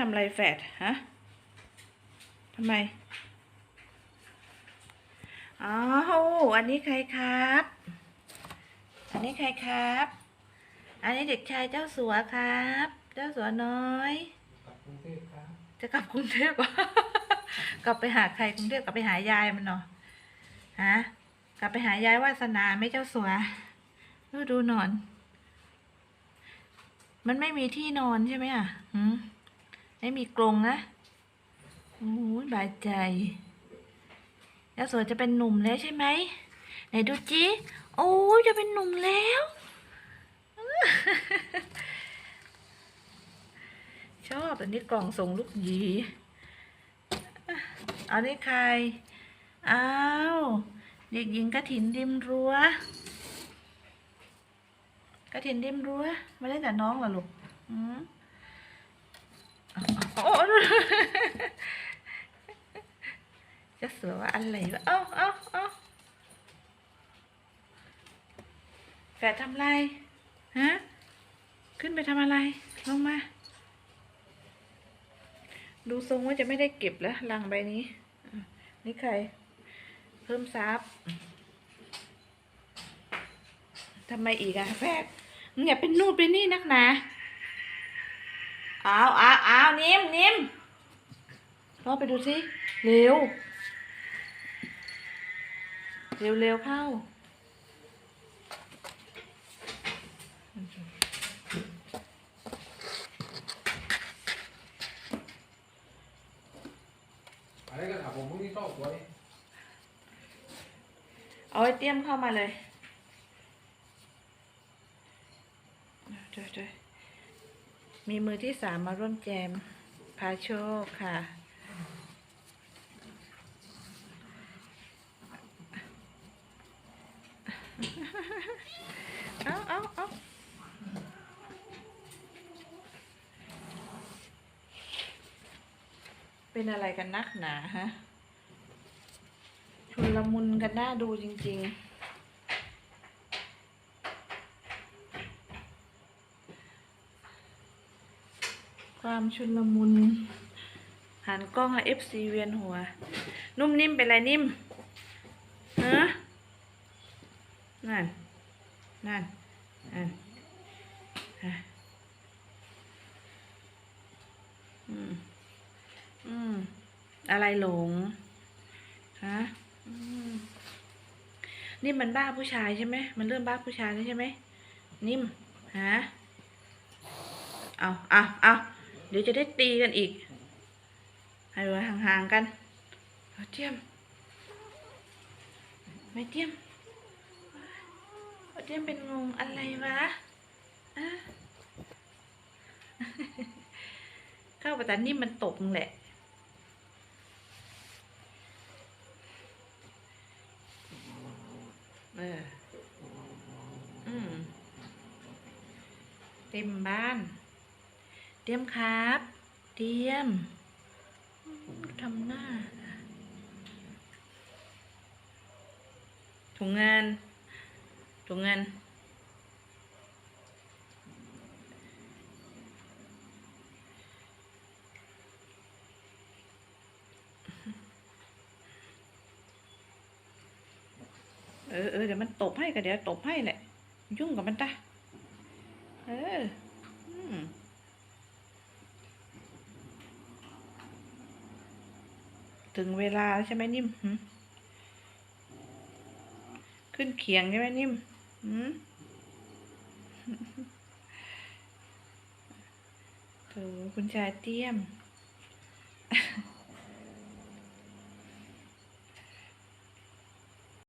ทำอะไรแฟดฮะทำไมอ้าวอันนี้ใครครับ อันนี้ใครครับ อันนี้เด็กชายเจ้าสัวครับ เจ้าสัวน้อยกับกรุงเทพครับจะกลับกรุงเทพกลับไปหาใครกรุงเทพกลับไปหายายมันเนาะฮะกลับไปหายายวาสนาไม่เจ้าสัวดูดูนอน มันไม่มีที่นอนใช่ไหมอะหืม ไม่มีกรงนะโอ้ยบายใจเจ้าสัวจะเป็นหนุ่มแล้วใช่ไหมไหนดูจิโอ้ยจะเป็นหนุ่มแล้วชอบอันนี้กล่องส่งลูกหยีอันนี้ใคร อ้าว เด็กหญิงกระถินริมรั้วกระถินริมรั้ว ไม่ได้แต่น้องเหรอลูก อืม โอ้จะสือว่าอะไรวะเอ้าเอ้าเอ้าแฝดทำไรฮะขึ้นไปทำอะไร ลงมา ดูทรงว่าจะไม่ได้เก็บแล้วลังใบนี้ นี่ใคร เพิ่มซับทำไมอีกอะแฟดมึงอย่าเป็นนู่นเป็นนี่นักหนา อาเอาเอานิ่มนิ่มลองไปดูสิเร็ว เร็วเร็วเข้าอะไรกันครับผมพรุ่งนี้เข้าสวยเอาไว้เตรียมเข้ามาเลยเดี๋ยวเดี๋ยว มีมือที่สามมาร่วมแจมพาโชคค่ะ เอาเอาเอาเป็นอะไรกันนักหนาฮะชุนละมุนกันน่าดูจริง ๆ ความชุนละมุนหันกล้องและเอฟซีเวียนหัว นุ่มนิ่มเป็นไรนิ่มฮะนั่น นั่นนั่นอืม อืม อะไรหลง ฮะนี่มันบ้าผู้ชายใช่ไหม มันเริ่มบ้าผู้ชายแล้วใช่ไหม นิ่ม ฮะ เอาเอาเอา เดี๋ยวจะได้ตีกันอีก ให้ไว้ห่างๆกันเอาเจียม ไม่เจียมเอาเจียมเป็นงงอะไรวะอะเข้าไปแต่นิ่มันตกงแหละ เออ อืม เต็มบ้าน เตรียมครับ เตรียมทำหน้า ถุงเงิน ถุงเงิน เออเออเดี๋ยวมันตบให้ก็เดี๋ยวตบให้แหละ ยุ่งกับมันตะเออม ถึงเวลาใช่ไหมนิ่มขึ้นเขียงใช่ไหมนิ่มหืมโถคุณชายเตี้ยม